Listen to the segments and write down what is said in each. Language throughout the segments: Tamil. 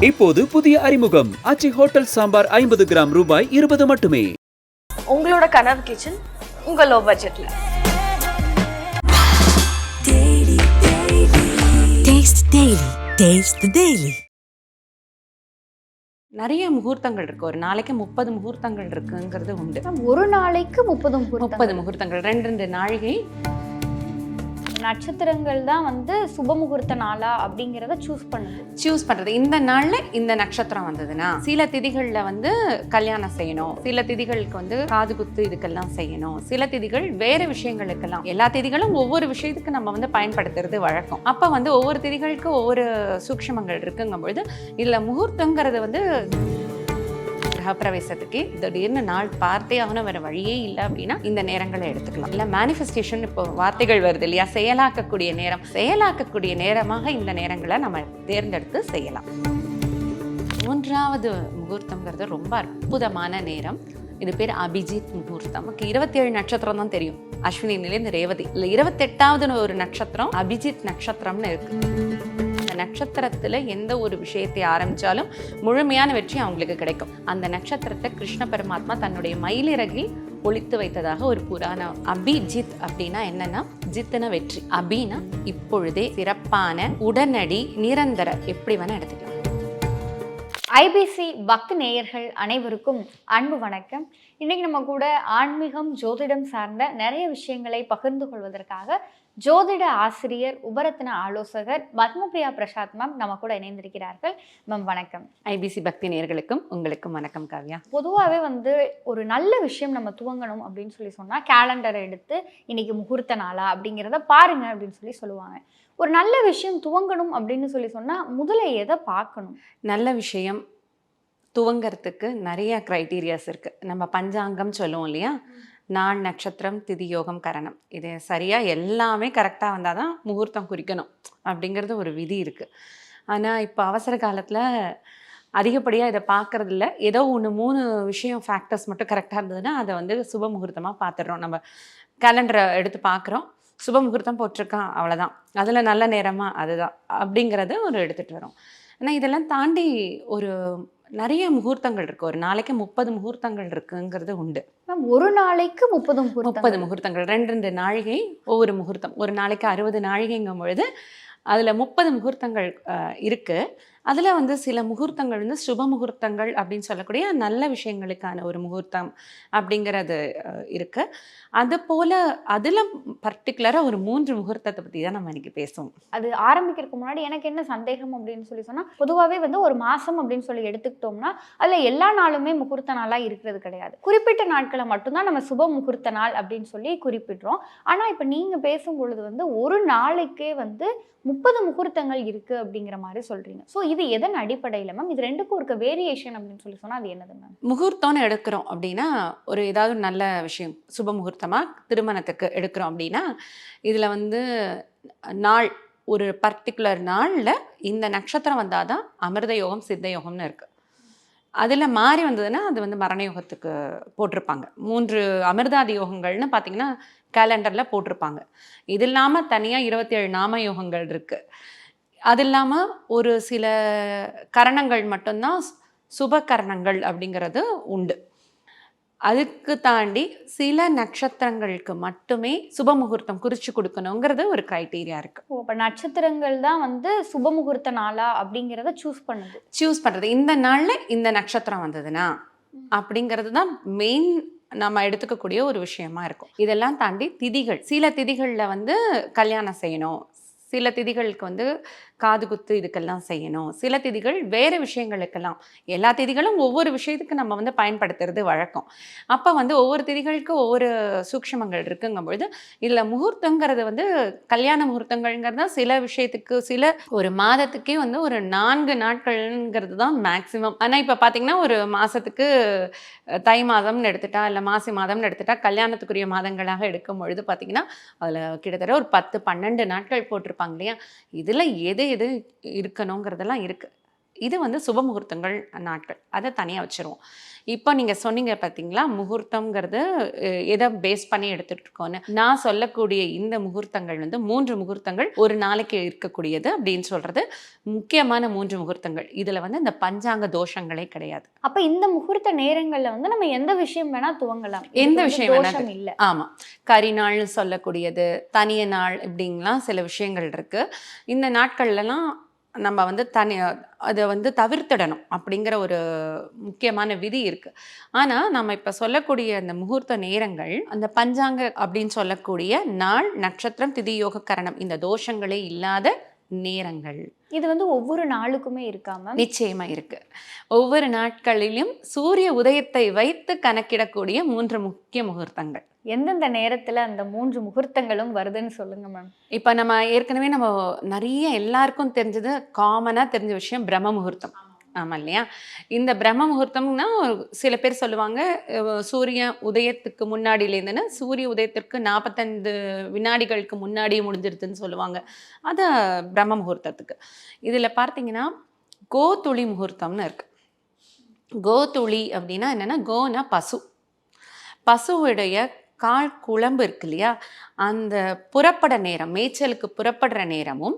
இப்போது புதிய அறிமுகம். ஆச்சி ஹோட்டல் சாம்பார் ஐம்பது கிராம் ரூபாய் இருபது மட்டுமே. உங்களோட கனவு கிச்சன் உங்க லோ. பட்ஜெட்ல. நிறைய முகூர்த்தங்கள் இருக்கு. ஒரு நாளைக்கு முப்பது முகூர்த்தங்கள் இருக்குங்கிறது உண்டு. ஒரு நாளைக்கு முப்பது முப்பது முகூர்த்தங்கள். ரெண்டு ரெண்டு நாழிகை. நட்சத்திரங்கள் தான் வந்து சுப முகூர்த்த நாளா அப்படிங்கிறத சூஸ் பண்ணுது சூஸ் பண்றது. இந்த நாள்ல இந்த நட்சத்திரம் வந்ததுன்னா சில திதிகள்ல வந்து கல்யாணம் செய்யணும். சில திதிகளுக்கு வந்து காது குத்து இதுக்கெல்லாம் செய்யணும். சில திதிகள் வேற விஷயங்களுக்கெல்லாம். எல்லா திதிகளும் ஒவ்வொரு விஷயத்துக்கு நம்ம வந்து பயன்படுத்துறது வழக்கம். அப்ப வந்து ஒவ்வொரு திதிகளுக்கு ஒவ்வொரு சூக்ஷமங்கள் இருக்குங்கும் பொழுது இதுல முகூர்த்தங்கிறது வந்து கிரகப்பிரவேசத்துக்கு திடீர்னு நாள் பார்த்தே ஆகணும் வேற வழியே இல்லை அப்படின்னா இந்த நேரங்களை எடுத்துக்கலாம். இல்லை மேனிஃபெஸ்டேஷன் இப்போ வார்த்தைகள் வருது இல்லையா? செயலாக்கக்கூடிய நேரம். செயலாக்கக்கூடிய நேரமாக இந்த நேரங்களை நம்ம தேர்ந்தெடுத்து செய்யலாம். மூன்றாவது முகூர்த்தங்கிறது ரொம்ப அற்புதமான நேரம். இது பேர் அபிஜித் முகூர்த்தம். நமக்கு இருபத்தேழு நட்சத்திரம் தான் தெரியும். அஸ்வினிலேருந்து ரேவதி. இல்லை இருபத்தெட்டாவது ஒரு நட்சத்திரம் அபிஜித் நட்சத்திரம்னு இருக்கு. நட்சத்திரத்துல எந்த ஒரு விஷயத்தை ஆரம்பிச்சாலும் முழுமையான வெற்றி அவங்களுக்கு கிடைக்கும். அந்த நட்சத்திரத்தை கிருஷ்ண பரமாத்மா தன்னுடைய மயிலிறகில் ஒழித்து வைத்ததாக ஒரு புராணம் அபிஜித் அப்படின்னா என்னன்னா ஜித்தன வெற்றி. அபினா இப்பொழுதே சிறப்பான உடனடி நிரந்தர எப்படி வேணா எடுத்துக்கலாம். ஐபிசி பக்தி நேயர்கள் அனைவருக்கும் அன்பு வணக்கம். இன்னைக்கு நம்ம கூட ஆன்மீகம் ஜோதிடம் சார்ந்த நிறைய விஷயங்களை பகிர்ந்து கொள்வதற்காக ஜோதிட ஆசிரியர் உபரத்ன ஆலோசகர் பத்மபிரியா பிரசாத் மேம் நம்ம கூட இணைந்திருக்கிறார்கள். மேம் வணக்கம். ஐபிசி பக்தி நேயர்களுக்கும் உங்களுக்கும் வணக்கம் காவ்யா. பொதுவாகவே வந்து ஒரு நல்ல விஷயம் நம்ம துவங்கணும் அப்படின்னு சொல்லி சொன்னால் கேலண்டரை எடுத்து இன்னைக்கு முகூர்த்த நாளா அப்படிங்கிறத பாருங்க அப்படின்னு சொல்லி சொல்லுவாங்க. ஒரு நல்ல விஷயம் துவங்கணும் அப்படின்னு சொல்லி சொன்னால் முதல்ல எதை பார்க்கணும்? நல்ல விஷயம் துவங்கறதுக்கு நிறைய க்ரைட்டீரியாஸ் இருக்கு. நம்ம பஞ்சாங்கம் சொல்லுவோம் இல்லையா? நான் நட்சத்திரம் திதி யோகம் கரணம். இது சரியாக எல்லாமே கரெக்டாக வந்தால் தான் முகூர்த்தம் குறிக்கணும் அப்படிங்கிறது ஒரு விதி இருக்குது ஆனால் இப்போ அவசர காலத்தில் அதிகப்படியாக இதை பார்க்குறதில்ல ஏதோ ஒன்று மூணு விஷயம் ஃபேக்டர்ஸ் மட்டும் கரெக்டாக இருந்ததுன்னா அதை வந்து சுப முகூர்த்தமாக பார்த்துடுறோம் நம்ம கேலண்டரை எடுத்து பார்க்குறோம் சுப முகூர்த்தம் போட்டிருக்கான் அவ்வளோதான் அதில் நல்ல நேரமாக அதுதான் அப்படிங்கிறத ஒரு எடுத்துகிட்டு வரோம். ஆனால் இதெல்லாம் தாண்டி ஒரு நிறைய முகூர்த்தங்கள் இருக்குது ஒரு நாளைக்கு முப்பது முகூர்த்தங்கள் இருக்குங்கிறது உண்டு. மேம் ஒரு நாளைக்கு முப்பது முப்பது முகூர்த்தங்கள். ரெண்டு ரெண்டு நாழிகை ஒவ்வொரு முகூர்த்தம். ஒரு நாளைக்கு அறுபது நாழிகைங்கும் பொழுது அதில் முப்பது முகூர்த்தங்கள் அஹ், இருக்கு. அதில் வந்து சில முகூர்த்தங்கள் வந்து சுப முகூர்த்தங்கள் அப்படின்னு சொல்லக்கூடிய நல்ல விஷயங்களுக்கான ஒரு முகூர்த்தம் அப்படிங்கிறது இருக்குது அது போல் அதில் பர்டிகுலராக ஒரு மூன்று முகூர்த்தத்தை பற்றி தான் நம்ம இன்னைக்கு பேசுவோம். அது ஆரம்பிக்கிறதுக்கு முன்னாடி எனக்கு என்ன சந்தேகம் அப்படின்னு சொல்லி சொன்னால் பொதுவாகவே வந்து ஒரு மாதம் அப்படின்னு சொல்லி எடுத்துக்கிட்டோம்னா அதில் எல்லா நாளுமே முகூர்த்த நாளாக இருக்கிறது கிடையாது. குறிப்பிட்ட நாட்களை மட்டும்தான் நம்ம சுப முகூர்த்த நாள் அப்படின்னு சொல்லி குறிப்பிடுறோம். ஆனால் இப்போ நீங்கள் பேசும் பொழுது வந்து ஒரு நாளைக்கே வந்து முப்பது முகூர்த்தங்கள் இருக்குது அப்படிங்கிற மாதிரி சொல்கிறீங்க ஸோ இது எதன் அடிப்படையில் மேம் இது ரெண்டுக்கும் இருக்க வேரியேஷன் அப்படின்னு சொல்லி சொன்னால் அது என்னது மேம் முகூர்த்தம்னு எடுக்கிறோம் அப்படின்னா ஒரு ஏதாவது நல்ல விஷயம் சுப முகூர்த்தமாக திருமணத்துக்கு எடுக்கிறோம் அப்படின்னா இதில் வந்து நாள் ஒரு பர்டிகுலர் நாளில் இந்த நட்சத்திரம் வந்தால் தான் அமிர்த யோகம் சித்த யோகம்னு இருக்குது அதில் மாறி வந்ததுன்னா அது வந்து மரண யோகத்துக்கு போட்டிருப்பாங்க. மூன்று அமிர்தாதி யோகங்கள்னு பார்த்தீங்கன்னா கேலண்டரில் போட்டிருப்பாங்க. இது இல்லாமல் தனியாக இருபத்தி ஏழு நாம யோகங்கள் இருக்குது அது இல்லாமல் ஒரு சில கரணங்கள் மட்டும்தான் சுப கரணங்கள் அப்படிங்கிறது உண்டு. அதுக்கு தாண்டி சில நட்சத்திரங்களுக்கு மட்டுமே சுப முகூர்த்தம் குறிச்சு கொடுக்கணுங்கிறது ஒரு க்ரைட்டீரியா இருக்கு. ஓ அப்ப நட்சத்திரங்கள் தான் வந்து சுப முகூர்த்த நாளா அப்படிங்கிறத சூஸ் பண்ணுது. சூஸ் பண்றது. இந்த நாள்ல இந்த நட்சத்திரம் வந்ததுன்னா அப்படிங்கிறது தான் மெயின் நம்ம எடுத்துக்கக்கூடிய ஒரு விஷயமா இருக்கும். இதெல்லாம் தாண்டி திதிகள். சில திதிகள்ல வந்து கல்யாணம் செய்யணும். சில திதிகளுக்கு வந்து காது குத்து இதுக்கெல்லாம் செய்யணும். சில திதிகள் வேறு விஷயங்களுக்கெல்லாம். எல்லா திதிகளும் ஒவ்வொரு விஷயத்துக்கு நம்ம வந்து பயன்படுத்துறது வழக்கம். அப்போ வந்து ஒவ்வொரு திதிகளுக்கு ஒவ்வொரு சூக்ஷ்மங்கள் இருக்குங்கும் பொழுது இதில் முகூர்த்தங்கிறது வந்து கல்யாண முகூர்த்தங்கள்ங்கிறது தான் சில விஷயத்துக்கு சில ஒரு மாதத்துக்கே வந்து ஒரு நான்கு நாட்கள்ங்கிறது தான் மேக்ஸிமம் ஆனால் இப்போ பார்த்திங்கன்னா ஒரு மாதத்துக்கு தை மாதம்னு எடுத்துட்டா இல்லை மாசி மாதம்னு எடுத்துட்டா கல்யாணத்துக்குரிய மாதங்களாக எடுக்கும் பொழுது பார்த்திங்கன்னா அதில் கிட்டத்தட்ட ஒரு பத்து பன்னெண்டு நாட்கள் இருப்பாங்க இல்லையா? இதில் எது எது இருக்கணுங்கிறதெல்லாம் இருக்குது இது வந்து சுப முகூர்த்தங்கள் நாட்கள். அதை தனியாக வச்சுருவோம். இப்போ நீங்கள் சொன்னீங்க பார்த்தீங்களா முகூர்த்தம்ங்கிறது அஹ், எதை பேஸ் பண்ணி எடுத்துட்டு இருக்கோன்னு நான் சொல்லக்கூடிய இந்த முகூர்த்தங்கள் வந்து மூன்று முகூர்த்தங்கள் ஒரு நாளைக்கு இருக்கக்கூடியது அப்படின்னு சொல்றது முக்கியமான மூன்று முகூர்த்தங்கள். இதில் வந்து இந்த பஞ்சாங்க தோஷங்களே கிடையாது. அப்ப இந்த முகூர்த்த நேரங்கள்ல வந்து நம்ம எந்த விஷயம் வேணா துவங்கலாம். எந்த விஷயம் வேணா தோஷம் இல்ல. ஆமாம் கரிநாள்னு சொல்லக்கூடியது தனிய நாள் இப்படிங்கலாம் சில விஷயங்கள் இருக்கு. இந்த நாட்கள்லலாம் நம்ம வந்து தனி அதை வந்து தவிர்த்திடணும் அப்படிங்கிற ஒரு முக்கியமான விதி இருக்கு. ஆனால் நம்ம இப்போ சொல்லக்கூடிய அந்த முகூர்த்த நேரங்கள் அந்த பஞ்சாங்க அப்படின்னு சொல்லக்கூடிய நாள் நட்சத்திரம் திதி யோக கரணம் இந்த தோஷங்களே இல்லாத நேரங்கள். இது வந்து ஒவ்வொரு நாளுக்குமே இருக்காம நிச்சயமா இருக்கு. ஒவ்வொரு நாட்களிலும் சூரிய உதயத்தை வைத்து கணக்கிடக்கூடிய மூன்று முக்கிய முகூர்த்தங்கள். எந்தெந்த நேரத்துல அந்த மூன்று முகூர்த்தங்களும் வருதுன்னு சொல்லுங்க மேம் இப்போ நம்ம ஏற்கனவே நம்ம நிறைய எல்லாருக்கும் தெரிஞ்சது காமனாக தெரிஞ்ச விஷயம் பிரம்ம முகூர்த்தம். ஆமாம் இல்லையா இந்த பிரம்ம முகூர்த்தம்னா சில பேர் சொல்லுவாங்க சூரிய உதயத்துக்கு முன்னாடியிலேருந்துன்னு சூரிய உதயத்திற்கு நாற்பத்தைந்து வினாடிகளுக்கு முன்னாடி முடிஞ்சிருதுன்னு சொல்லுவாங்க. அது பிரம்ம முகூர்த்தத்துக்கு. இதில் பார்த்தீங்கன்னா கோதுளி முகூர்த்தம்னு இருக்குது கோதுளி அப்படின்னா என்னென்னா கோனா பசு. பசுவுடைய கால் குழம்பு இருக்கு இல்லையா? அந்த புறப்பட நேரம் மேய்ச்சலுக்கு புறப்படுற நேரமும்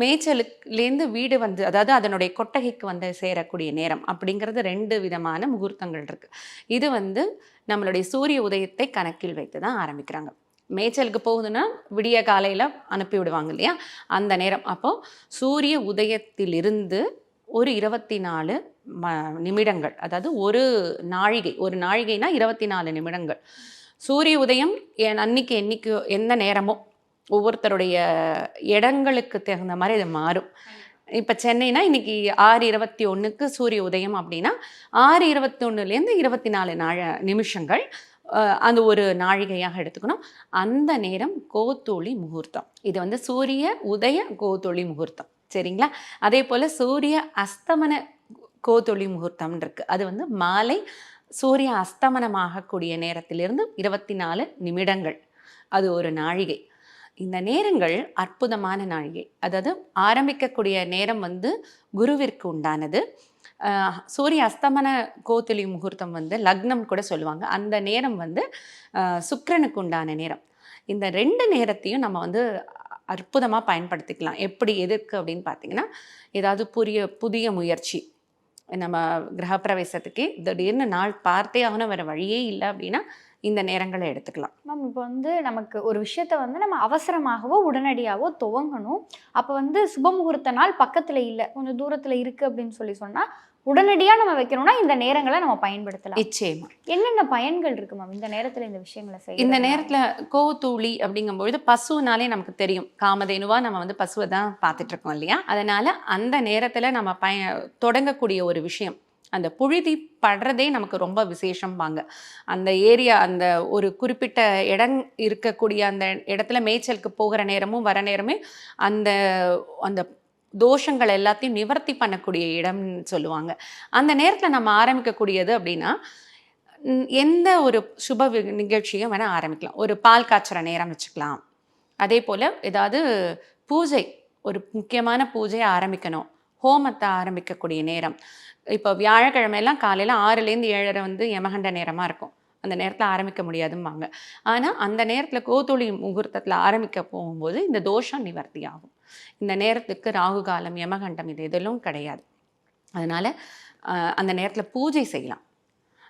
மேய்ச்சலுக்குலேருந்து வீடு வந்து அதாவது அதனுடைய கொட்டகைக்கு வந்து சேரக்கூடிய நேரம் அப்படிங்கிறது ரெண்டு விதமான முகூர்த்தங்கள் இருக்குது இது வந்து நம்மளுடைய சூரிய உதயத்தை கணக்கில் வைத்து தான் ஆரம்பிக்கிறாங்க. மேய்ச்சலுக்கு போகுதுன்னா விடிய காலையில் அனுப்பி விடுவாங்க இல்லையா? அந்த நேரம். அப்போது சூரிய உதயத்திலிருந்து ஒரு இருபத்தி நாலு ம நிமிடங்கள் அதாவது ஒரு நாழிகை ஒரு நாழிகைனா இருபத்தி நாலு நிமிடங்கள். சூரிய உதயம் என் அன்னைக்கு என்னைக்கு எந்த நேரமோ ஒவ்வொருத்தருடைய இடங்களுக்கு தகுந்த மாதிரி இது மாறும். இப்போ சென்னைனா இன்னைக்கு ஆறு இருபத்தி ஒன்றுக்கு சூரிய உதயம் அப்படின்னா ஆறு இருபத்தி ஒன்றுலேருந்து இருபத்தி நாலு நாழ நிமிஷங்கள் அந்த ஒரு நாழிகையாக எடுத்துக்கணும். அந்த நேரம் கோத்தூளி முகூர்த்தம். இது வந்து சூரிய உதய கோத்தூளி முகூர்த்தம். சரிங்களா? அதே போல் சூரிய அஸ்தமன கோத்தொளி முகூர்த்தம் இருக்கு. அது வந்து மாலை சூரிய அஸ்தமனமாகக்கூடிய நேரத்திலிருந்து இருபத்தி நாலு நிமிடங்கள். அது ஒரு நாழிகை. இந்த நேரங்கள் அற்புதமான நாழிகை அதாவது ஆரம்பிக்கக்கூடிய நேரம் வந்து குருவிற்கு உண்டானது. சூரிய அஸ்தமன கோத்துளி முகூர்த்தம் வந்து லக்னம் கூட சொல்லுவாங்க. அந்த நேரம் வந்து சுக்கரனுக்கு சுக்கிரனுக்கு உண்டான நேரம். இந்த ரெண்டு நேரத்தையும் நம்ம வந்து அற்புதமாக பயன்படுத்திக்கலாம். எப்படி எதுக்கு அப்படின்னு பார்த்தீங்கன்னா ஏதாவது புதிய புதிய முயற்சி. நம்ம கிரகப்பிரவேசத்துக்கு திடீர்னு நாள் பார்த்தே ஆகணும் வேறு வழியே இல்லை அப்படின்னா இந்த நேரங்களை எடுத்துக்கலாம். மேம் இப்போ வந்து நமக்கு ஒரு விஷயத்த வந்து நம்ம அவசரமாகவோ உடனடியாகவோ துவங்கணும். அப்போ வந்து சுப முகூர்த்த நாள் பக்கத்தில் இல்லை கொஞ்சம் தூரத்தில் இருக்குது அப்படின்னு சொல்லி சொன்னால் உடனடியா நம்ம வைக்கணும்னா இந்த நேரங்களை நம்ம பயன்படுத்தலாம். நிச்சயமா. என்னென்ன பயன்கள் இருக்கு மேம் இந்த நேரத்துல இந்த விஷயங்களை செய்ய இந்த நேரத்துல கோத்தூளி அப்படிங்கும்பொழுது பசுனாலே நமக்கு தெரியும். காமதேனுவா நம்ம வந்து பசுவை தான் பார்த்துட்டு இருக்கோம் இல்லையா? அதனால அந்த நேரத்துல நம்ம பய தொடங்கக்கூடிய ஒரு விஷயம் அந்த புழுதி படுறதே நமக்கு ரொம்ப விசேஷம்பாங்க. அந்த ஏரியா அந்த ஒரு குறிப்பிட்ட இடம் இருக்கக்கூடிய அந்த இடத்துல மேய்ச்சலுக்கு போகிற நேரமும் வர நேரமே அந்த அந்த தோஷங்கள் எல்லாத்தையும் நிவர்த்தி பண்ணக்கூடிய இடம்னு சொல்லுவாங்க. அந்த நேரத்தில் நம்ம ஆரம்பிக்கக்கூடியது அப்படின்னா எந்த ஒரு சுப வி- நிகழ்ச்சியும் வேணால் ஆரம்பிக்கலாம். ஒரு பால் காய்ச்சுற நேரம் வச்சுக்கலாம். அதே போல் ஏதாவது பூஜை ஒரு முக்கியமான பூஜையை ஆரம்பிக்கணும். ஹோமத்தை ஆரம்பிக்கக்கூடிய நேரம். இப்போ வியாழக்கிழமையெல்லாம் காலையில் ஆறுலேருந்து ஏழரை வந்து யமகண்ட நேரமாக இருக்கும். அந்த நேரத்தில் ஆரம்பிக்க முடியாதும்பாங்க. ஆனால் அந்த நேரத்தில் கோதுளி முகூர்த்தத்தில் ஆரம்பிக்க போகும்போது இந்த தோஷம் நிவர்த்தி ஆகும் இந்த நேரத்துக்கு ராகு காலம் யமகண்டம் இது எதிலும் கிடையாது. அதனால் அந்த நேரத்தில் பூஜை செய்யலாம்.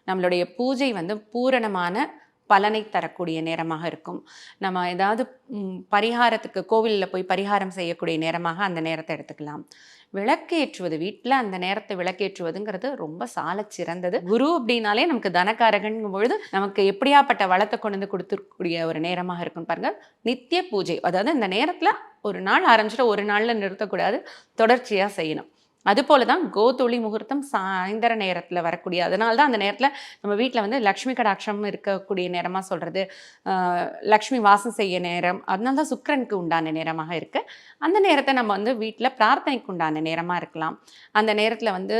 நம்மளுடைய பூஜை வந்து பூரணமான பலனை தரக்கூடிய நேரமாக இருக்கும். நம்ம ஏதாவது பரிகாரத்துக்கு கோவிலில் போய் பரிகாரம் செய்யக்கூடிய நேரமாக அந்த நேரத்தை எடுத்துக்கலாம். விளக்கேற்றுவது வீட்டில் அந்த நேரத்தை விளக்கேற்றுவதுங்கிறது ரொம்ப சால சிறந்தது. குரு அப்படின்னாலே நமக்கு தனக்காரகன் பொழுது நமக்கு எப்படியாப்பட்ட வளத்தை கொண்டு வந்து கொடுத்துக்கூடிய ஒரு நேரமாக இருக்கும் பாருங்க. நித்திய பூஜை அதாவது இந்த நேரத்தில் ஒரு நாள் ஆரம்பிச்சுட்டு ஒரு நாளில் நிறுத்தக்கூடாது தொடர்ச்சியாக செய்யணும். அதுபோல தான் கோதுளி முகூர்த்தம் சாயந்தர நேரத்தில் வரக்கூடிய அதனால தான் அந்த நேரத்தில் நம்ம வீட்டில் வந்து லக்ஷ்மி கடாட்சம் இருக்கக்கூடிய நேரமாக சொல்கிறது லக்ஷ்மி வாசம் செய்ய நேரம் அதனால தான் சுக்கரனுக்கு உண்டான நேரமாக இருக்குது அந்த நேரத்தை நம்ம வந்து வீட்டில் பிரார்த்தனைக்கு உண்டான நேரமாக இருக்கலாம். அந்த நேரத்தில் வந்து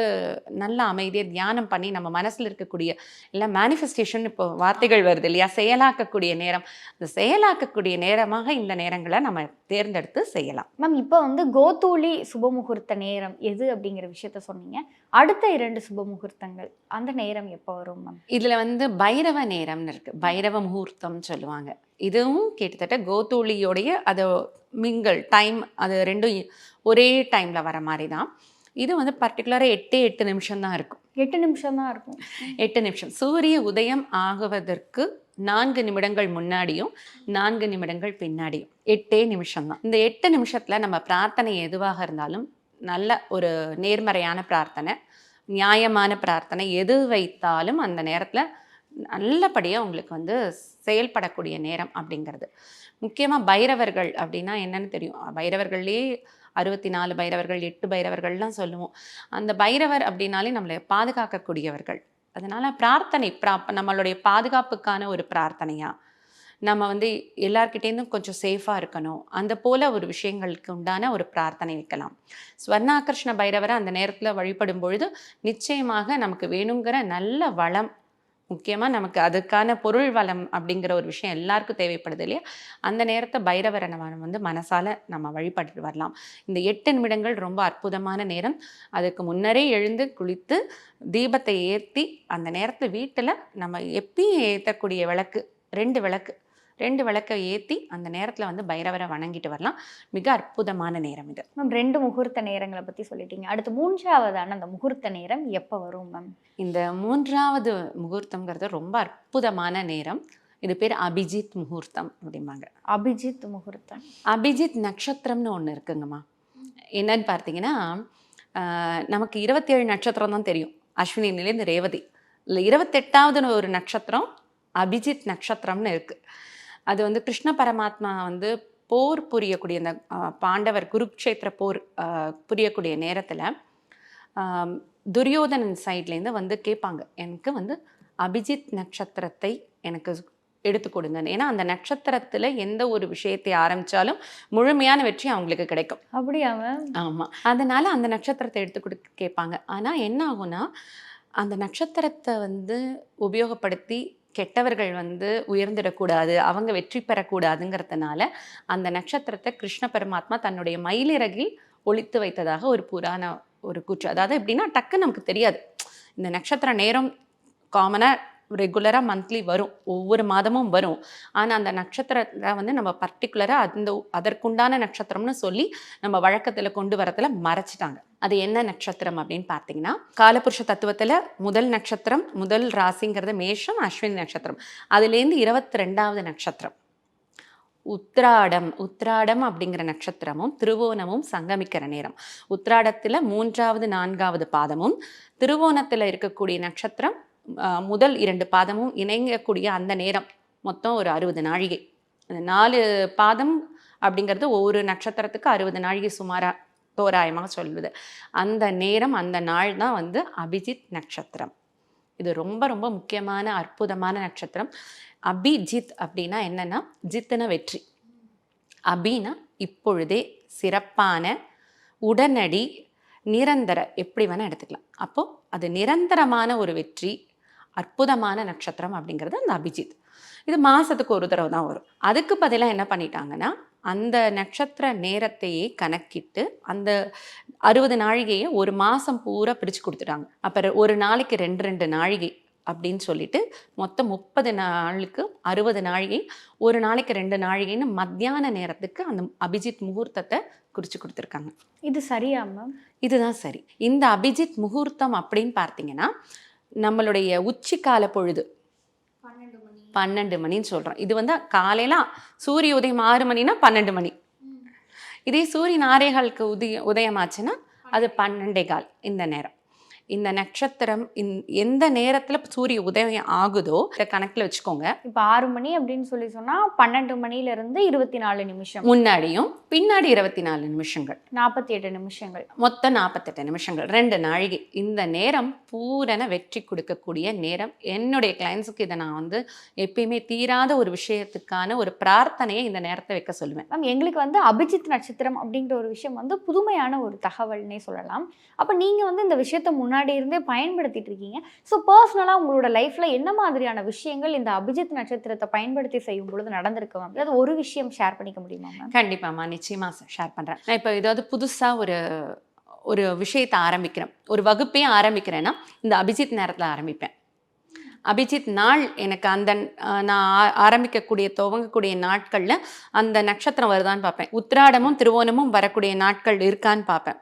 நல்ல அமைதியை தியானம் பண்ணி நம்ம மனசில் இருக்கக்கூடிய இல்லை மேனிஃபெஸ்டேஷன் இப்போ வார்த்தைகள் வருது இல்லையா? செயலாக்கக்கூடிய நேரம். அந்த செயலாக்கக்கூடிய நேரமாக இந்த நேரங்களை நம்ம தேர்ந்தெடுத்து செய்யலாம். மேம் இப்போ வந்து கோதூளி சுப முகூர்த்த நேரம் எது அப்படிங்கிற விஷயத்த சொன்னீங்க. அடுத்த இரண்டு சுப முகூர்த்தங்கள் அந்த நேரம் எப்போ வரும் மேம் இதுல வந்து பைரவ நேரம்னு இருக்கு. பைரவ முகூர்த்தம் சொல்லுவாங்க. இதுவும் கிட்டத்தட்ட கோதூளியோடைய அது மிங்கல் டைம் அது ரெண்டும் ஒரே டைம்ல வர மாதிரி தான். இது வந்து பர்டிகுலராக எட்டே எட்டு நிமிஷம் தான் இருக்கும். எட்டு நிமிஷம் தான் இருக்கும். எட்டு நிமிஷம். சூரிய உதயம் ஆகுவதற்கு நான்கு நிமிடங்கள் முன்னாடியும் நான்கு நிமிடங்கள் பின்னாடியும். எட்டே நிமிஷம் தான். இந்த எட்டு நிமிஷத்துல நம்ம பிரார்த்தனை எதுவாக இருந்தாலும் நல்ல ஒரு நேர்மறையான பிரார்த்தனை நியாயமான பிரார்த்தனை எது வைத்தாலும் அந்த நேரத்தில் நல்லபடியாக உங்களுக்கு வந்து செயல்படக்கூடிய நேரம் அப்படிங்கிறது. முக்கியமாக பைரவர்கள் அப்படின்னா என்னென்னு தெரியும். பைரவர்கள்லேயே அறுபத்தி நாலு பைரவர்கள் எட்டு பைரவர்கள்லாம் சொல்லுவோம். அந்த பைரவர் அப்படின்னாலே நம்மளை பாதுகாக்கக்கூடியவர்கள். அதனால் பிரார்த்தனை ப்ரா- நம்மளுடைய பாதுகாப்புக்கான ஒரு பிரார்த்தனையாக நம்ம வந்து எல்லார்கிட்டேருந்தும் கொஞ்சம் சேஃபாக இருக்கணும். அந்த போல ஒரு விஷயங்களுக்கு உண்டான ஒரு பிரார்த்தனை வைக்கலாம். ஸ்வர்ணாகர்ஷ்ண பைரவரை அந்த நேரத்தில் வழிபடும் பொழுது நிச்சயமாக நமக்கு வேணுங்கிற நல்ல வளம் முக்கியமாக நமக்கு அதுக்கான பொருள் வளம் அப்படிங்கிற ஒரு விஷயம் எல்லாருக்கும் தேவைப்படுது இல்லையா? அந்த நேரத்தை பைரவரை நம்ம வந்து மனசால் நம்ம வழிபட்டு வரலாம். இந்த எட்டு நிமிடங்கள் ரொம்ப அற்புதமான நேரம். அதுக்கு முன்னரே எழுந்து குளித்து தீபத்தை ஏற்றி அந்த நேரத்தில் வீட்டில் நம்ம எப்பயும் ஏற்றக்கூடிய விளக்கு ரெண்டு விளக்கு ரெண்டு விளக்கை ஏற்றி அந்த நேரத்தில் வந்து பைரவரை வணங்கிட்டு வரலாம். மிக அற்புதமான நேரம் இது. மேம் ரெண்டு முகூர்த்த நேரங்களை பத்தி சொல்லிட்டீங்க. அடுத்து மூன்றாவதான அந்த முகூர்த்த நேரம் எப்போ வரும் மேம்? இந்த மூன்றாவது முகூர்த்தம்ங்கிறது ரொம்ப அற்புதமான நேரம். இது பேர் அபிஜித் முகூர்த்தம் அப்படிம்பாங்க. அபிஜித் முகூர்த்தம். அபிஜித் நட்சத்திரம்னு ஒன்று இருக்குங்கம்மா என்னன்னு பார்த்தீங்கன்னா நமக்கு இருபத்தேழு நட்சத்திரம் தான் தெரியும். அஸ்வினிலேருந்து ரேவதி. இல்லை இருபத்தெட்டாவது ஒரு நட்சத்திரம் அபிஜித் நட்சத்திரம்னு இருக்குது அது வந்து கிருஷ்ண பரமாத்மா வந்து போர் புரியக்கூடிய அந்த பாண்டவர் குருக்ஷேத்திர போர் புரியக்கூடிய நேரத்தில் துரியோதனன் சைட்லேருந்து வந்து கேட்பாங்க எனக்கு வந்து அபிஜித் நட்சத்திரத்தை எனக்கு எடுத்து கொடுங்கன்னு. ஏன்னா அந்த நட்சத்திரத்தில் எந்த ஒரு விஷயத்தை ஆரம்பித்தாலும் முழுமையான வெற்றி அவங்களுக்கு கிடைக்கும். அப்படியா மேம்? ஆமாம் அதனால அந்த நட்சத்திரத்தை எடுத்து கொடு கேட்பாங்க ஆனால் என்ன ஆகும்னா அந்த நட்சத்திரத்தை வந்து உபயோகப்படுத்தி கெட்டவர்கள் வந்து உயர்ந்திடக்கூடாது அவங்க வெற்றி பெறக்கூடாதுங்கிறதுனால அந்த நட்சத்திரத்தை கிருஷ்ண பரமாத்மா தன்னுடைய மயிலிறகில் ஒழித்து வைத்ததாக ஒரு புராண ஒரு கூற்று. அதாவது எப்படின்னா டக்கு நமக்கு தெரியாது. இந்த நட்சத்திர நேரம் காமனாக ரெகுலராக மந்த்லி வரும். ஒவ்வொரு மாதமும் வரும். ஆனால் அந்த நட்சத்திரத்தை வந்து நம்ம பர்டிகுலராக அந்த அதற்குண்டான நட்சத்திரம்னு சொல்லி நம்ம வழக்கத்தில் கொண்டு வரதில் மறைச்சிட்டாங்க. அது என்ன நட்சத்திரம் அப்படின்னு பார்த்தீங்கன்னா காலபுருஷ தத்துவத்தில் முதல் நட்சத்திரம் முதல் ராசிங்கிறது மேஷம் அஸ்வினி நட்சத்திரம். அதுலேருந்து இருபத்தி ரெண்டாவது நட்சத்திரம். உத்ராடம் உத்ராடம் அப்படிங்கிற நட்சத்திரமும் திருவோணமும் சங்கமிக்கிற நேரம். உத்ராடத்தில் மூன்றாவது நான்காவது பாதமும் திருவோணத்தில் இருக்கக்கூடிய நட்சத்திரம் முதல் இரண்டு பாதமும் இணைங்கக்கூடிய அந்த நேரம். மொத்தம் ஒரு அறுபது நாழிகை. அந்த நாலு பாதம் அப்படிங்கிறது ஒவ்வொரு நட்சத்திரத்துக்கு அறுபது நாழிகை சுமாராக தோராயமாக சொல்லுது. அந்த நேரம் அந்த நாள் தான் வந்து அபிஜித் நட்சத்திரம். இது ரொம்ப ரொம்ப முக்கியமான அற்புதமான நட்சத்திரம். அபிஜித் அப்படின்னா என்னன்னா ஜித்துன வெற்றி. அபினா இப்பொழுதே சிறப்பான உடனடி நிரந்தர எப்படி வேணால் எடுத்துக்கலாம். அப்போது அது நிரந்தரமான ஒரு வெற்றி அற்புதமான நட்சத்திரம் அப்படிங்கிறது அந்த அபிஜித். இது மாதத்துக்கு ஒரு தடவை தான் வரும். அதுக்கு பதிலாக என்ன பண்ணிட்டாங்கன்னா அந்த நட்சத்திர நேரத்தையே கணக்கிட்டு அந்த அறுபது நாழிகையை ஒரு மாதம் பூரா பிரித்து கொடுத்துட்டாங்க. அப்புறம் ஒரு நாளைக்கு ரெண்டு ரெண்டு நாழிகை அப்படின்னு சொல்லிட்டு மொத்தம் முப்பது நாளுக்கு அறுபது நாழிகை ஒரு நாளைக்கு ரெண்டு நாழிகைன்னு மத்தியான நேரத்துக்கு அந்த அபிஜித் முகூர்த்தத்தை குறித்து கொடுத்துருக்காங்க. இது சரியா மேம் இதுதான் சரி. இந்த அபிஜித் முகூர்த்தம் அப்படின்னு பார்த்தீங்கன்னா நம்மளுடைய உச்சிக்கால பொழுது. பன்னெண்டு மணின்னு சொல்கிறோம் இது வந்து காலையில் சூரிய உதயம் ஆறு மணினா பன்னெண்டு மணி. இதே சூரியன் ஆறேகாலுக்கு உதய உதயமாச்சுன்னா அது பன்னெண்டே கால் இந்த நேரம். இந்த நட்சத்திரம் இந் எந்த நேரத்தில் சூரிய உதயம் ஆகுதோ இதை கணக்கில் வச்சுக்கோங்க. இப்போ ஆறு மணி அப்படின்னு சொல்லி சொன்னா பன்னெண்டு மணில இருந்து இருபத்தி நாலு நிமிஷம். முன்னாடியும் பின்னாடி இருபத்தி நாலு நிமிஷங்கள். நாற்பத்தி எட்டு நிமிஷங்கள். மொத்தம் நாற்பத்தெட்டு நிமிஷங்கள். ரெண்டு நாழிகை. இந்த நேரம் பூரண வெற்றி கொடுக்கக்கூடிய நேரம். என்னுடைய கிளைண்ட்ஸுக்கு இதை நான் வந்து எப்பயுமே தீராத ஒரு விஷயத்துக்கான ஒரு பிரார்த்தனையை இந்த நேரத்தை வைக்க சொல்லுவேன். மேம் எங்களுக்கு வந்து அபிஜித் நட்சத்திரம் அப்படிங்கிற ஒரு விஷயம் வந்து புதுமையான ஒரு தகவல்னே சொல்லலாம். அப்போ நீங்கள் வந்து இந்த விஷயத்த முன்னாடி முன்னாடி இருந்தே பயன்படுத்திட்டு இருக்கீங்க. ஸோ பர்சனலாக உங்களோட லைஃப்பில் என்ன மாதிரியான விஷயங்கள் இந்த அபிஜித் நட்சத்திரத்தை பயன்படுத்தி செய்யும் பொழுது நடந்திருக்கு மேம் ஏதாவது ஒரு விஷயம் ஷேர் பண்ணிக்க முடியுமா மேம் கண்டிப்பாம்மா நிச்சயமாக ஷேர் பண்ணுறேன் நான் இப்போ ஏதாவது புதுசாக ஒரு ஒரு விஷயத்தை ஆரம்பிக்கிறேன். ஒரு வகுப்பே ஆரம்பிக்கிறேன்னா இந்த அபிஜித் நேரத்தில் ஆரம்பிப்பேன். அபிஜித் நாள் எனக்கு அந்த நான் ஆ- ஆரம்பிக்கக்கூடிய துவங்கக்கூடிய நாட்களில் அந்த நட்சத்திரம் வருதான்னு பார்ப்பேன். உத்திராடமும் திருவோணமும் வரக்கூடிய நாட்கள் இருக்கான்னு பார்ப்பேன்.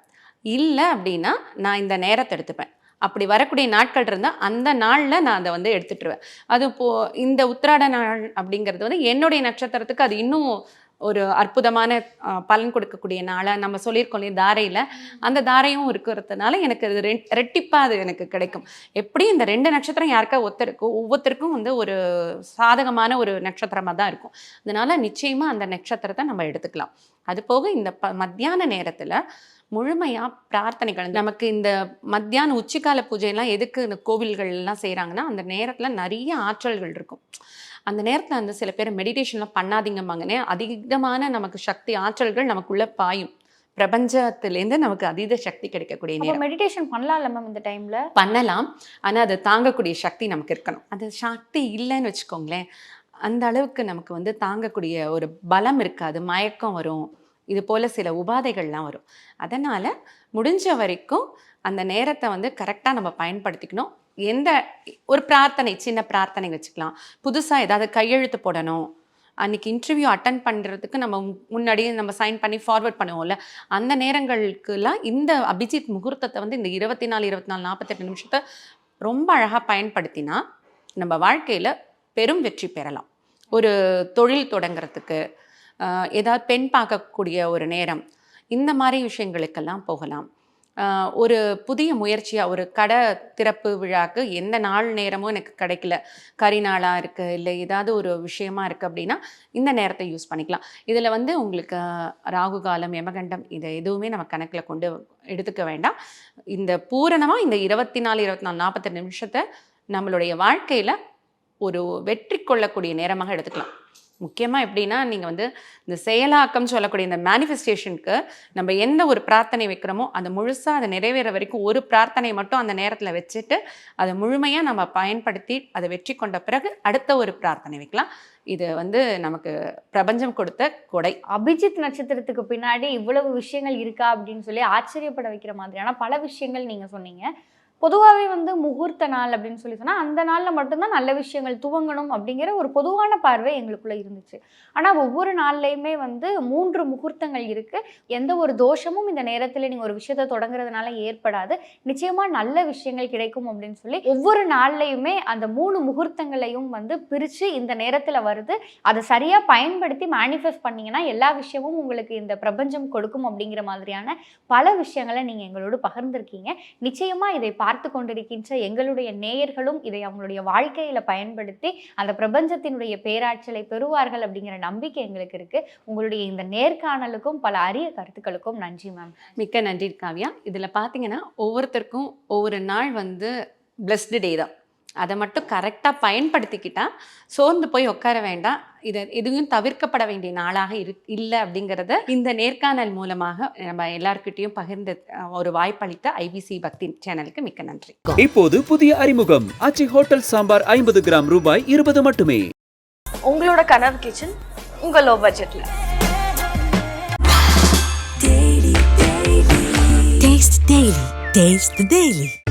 இல்லை அப்படின்னா நான் இந்த நேரத்தை எடுத்துப்பேன். அப்படி வரக்கூடிய நாட்கள் இருந்தால் அந்த நாளில் நான் அதை வந்து எடுத்துட்டுருவேன். அது இப்போது இந்த உத்திராட நாள் அப்படிங்கிறது வந்து என்னுடைய நட்சத்திரத்துக்கு அது இன்னும் ஒரு அற்புதமான பலன் கொடுக்கக்கூடிய நாளாக நம்ம சொல்லியிருக்கோம் இல்லையா தாரையில்? அந்த தாரையும் இருக்கிறதுனால எனக்கு அது ரெட் ரெட்டிப்பாக அது எனக்கு கிடைக்கும். எப்படி இந்த ரெண்டு நட்சத்திரம் யாருக்கா ஒத்தருக்கோ ஒவ்வொருத்தருக்கும் வந்து ஒரு சாதகமான ஒரு நட்சத்திரமாக தான் இருக்கும். அதனால நிச்சயமாக அந்த நட்சத்திரத்தை நம்ம எடுத்துக்கலாம். அது போக இந்த ப மத்தியான நேரத்தில் முழுமையாக பிரார்த்தனைகள் நமக்கு இந்த மத்தியான உச்சிக்கால பூஜையெல்லாம் எதுக்கு இந்த கோவில்கள் எல்லாம் செய்கிறாங்கன்னா அந்த நேரத்தில் நிறைய ஆற்றல்கள் இருக்கும். அந்த நேரத்தில் வந்து சில பேர் மெடிடேஷன்லாம் பண்ணாதீங்கம்பாங்கன்னே அதிகமான நமக்கு சக்தி ஆற்றல்கள் நமக்குள்ள பாயும். பிரபஞ்சத்திலேருந்து நமக்கு அதீத சக்தி கிடைக்கக்கூடிய நேரம். மெடிடேஷன் பண்ணலாம்ல மேம் இந்த டைம்ல பண்ணலாம். ஆனால் அதை தாங்கக்கூடிய சக்தி நமக்கு இருக்கணும். அது சக்தி இல்லைன்னு வச்சுக்கோங்களேன் அந்த அளவுக்கு நமக்கு வந்து தாங்கக்கூடிய ஒரு பலம் இருக்காது. மயக்கம் வரும். இது போல் சில உபாதைகள்லாம் வரும். அதனால் முடிஞ்ச வரைக்கும் அந்த நேரத்தை வந்து கரெக்டாக நம்ம பயன்படுத்திக்கணும். எந்த ஒரு பிரார்த்தனை சின்ன பிரார்த்தனை வச்சுக்கலாம். புதுசாக ஏதாவது கையெழுத்து போடணும். அன்றைக்கி இன்டர்வியூ அட்டன் பண்ணுறதுக்கு நம்ம முன்னாடியே நம்ம சைன் பண்ணி ஃபார்வர்ட் பண்ணுவோம்ல. அந்த நேரங்களுக்கெல்லாம் இந்த அபிஜித் முகூர்த்தத்தை வந்து இந்த இருபத்தி நாலு இருபத்தி நாலு நாற்பத்தெட்டு நிமிஷத்தை ரொம்ப அழகாக பயன்படுத்தினா நம்ம வாழ்க்கையில் பெரும் வெற்றி பெறலாம். ஒரு தொழில் தொடங்குறதுக்கு ஏதாவது பெண் பார்க்கக்கூடிய ஒரு நேரம் இந்த மாதிரி விஷயங்களுக்கெல்லாம் போகலாம். ஒரு புதிய முயற்சியாக ஒரு கடை திறப்பு விழாக்கு எந்த நாள் நேரமும் எனக்கு கிடைக்கல. கறி நாளாக இருக்குது இல்லை ஏதாவது ஒரு விஷயமா இருக்குது அப்படின்னா இந்த நேரத்தை யூஸ் பண்ணிக்கலாம். இதில் வந்து உங்களுக்கு ராகு காலம் யமகண்டம் இதை எதுவுமே நம்ம கணக்கில் கொண்டு எடுத்துக்க வேண்டாம். இந்த பூரணமாக இந்த இருபத்தி நாலு இருபத்தி நாலு நாற்பத்தெட்டு நிமிஷத்தை நம்மளுடைய வாழ்க்கையில் ஒரு வெற்றி கொள்ளக்கூடிய நேரமாக எடுத்துக்கலாம். முக்கியமாக எப்படின்னா நீங்கள் வந்து இந்த செயலாக்கம் சொல்லக்கூடிய இந்த மேனிஃபெஸ்டேஷனுக்கு நம்ம எந்த ஒரு பிரார்த்தனை வைக்கிறோமோ அந்த முழுசாக அதை நிறைவேற வரைக்கும் ஒரு பிரார்த்தனை மட்டும் அந்த நேரத்தில் வச்சுட்டு அதை முழுமையாக நம்ம பயன்படுத்தி அதை வெற்றி கொண்ட பிறகு அடுத்த ஒரு பிரார்த்தனை வைக்கலாம். இது வந்து நமக்கு பிரபஞ்சம் கொடுத்த கொடை. அபிஜித் நட்சத்திரத்துக்கு பின்னாடி இவ்வளவு விஷயங்கள் இருக்கா அப்படின்னு சொல்லி ஆச்சரியப்பட வைக்கிற மாதிரியான பல விஷயங்கள் நீங்கள் சொன்னீங்க. பொதுவாகவே வந்து முகூர்த்த நாள் அப்படின்னு சொல்லி சொன்னால் அந்த நாளில் மட்டும்தான் நல்ல விஷயங்கள் துவங்கணும் அப்படிங்கிற ஒரு பொதுவான பார்வை எங்களுக்குள்ளே இருந்துச்சு. ஆனால் ஒவ்வொரு நாள்லையுமே வந்து மூன்று முகூர்த்தங்கள் இருக்குது எந்த ஒரு தோஷமும் இந்த நேரத்தில் நீங்கள் ஒரு விஷயத்தை தொடங்குறதுனால ஏற்படாது. நிச்சயமாக நல்ல விஷயங்கள் கிடைக்கும் அப்படின்னு சொல்லி ஒவ்வொரு நாள்லையுமே அந்த மூணு முகூர்த்தங்களையும் வந்து பிரித்து இந்த நேரத்தில் வருது. அதை சரியாக பயன்படுத்தி மேனிஃபெஸ்ட் பண்ணீங்கன்னா எல்லா விஷயமும் உங்களுக்கு இந்த பிரபஞ்சம் கொடுக்கும் அப்படிங்கிற மாதிரியான பல விஷயங்களை நீங்கள் எங்களோடு பகிர்ந்திருக்கீங்க. நிச்சயமாக இதை பார்த்து கொண்டிருக்கின்ற எங்களுடைய நேயர்களும் இதை அவங்களுடைய வாழ்க்கையில் பயன்படுத்தி அந்த பிரபஞ்சத்தினுடைய பேராற்றலை பெறுவார்கள் அப்படிங்கிற நம்பிக்கை எங்களுக்கு இருக்குது உங்களுடைய இந்த நேர்காணலுக்கும் பல அரிய கருத்துக்களுக்கும் நன்றி மேம் மிக்க நன்றி காவ்யா. இதில் பார்த்தீங்கன்னா ஒவ்வொருத்தருக்கும் ஒவ்வொரு நாள் வந்து பிளஸ்டு டே தான். அதை மட்டும் கரெக்டாக பயன்படுத்திக்கிட்டா சோர்ந்து போய் உட்கார வேண்டாம். இதை எதுவும் தவிர்க்கப்பட வேண்டிய நாளாக இரு இல்லை அப்படிங்கிறத இந்த நேர்காணல் மூலமாக நம்ம எல்லார்கிட்டயும் பகிர்ந்து ஒரு வாய்ப்பளித்த ஐபிசி பக்தி சேனலுக்கு மிக்க நன்றி. இப்போது புதிய அறிமுகம். ஆச்சி ஹோட்டல் சாம்பார் ஐம்பது கிராம் ரூபாய் இருபது மட்டுமே. உங்களோட கனவு கிச்சன் உங்க லோ. பட்ஜெட்ல Taste Daily. Taste the Daily.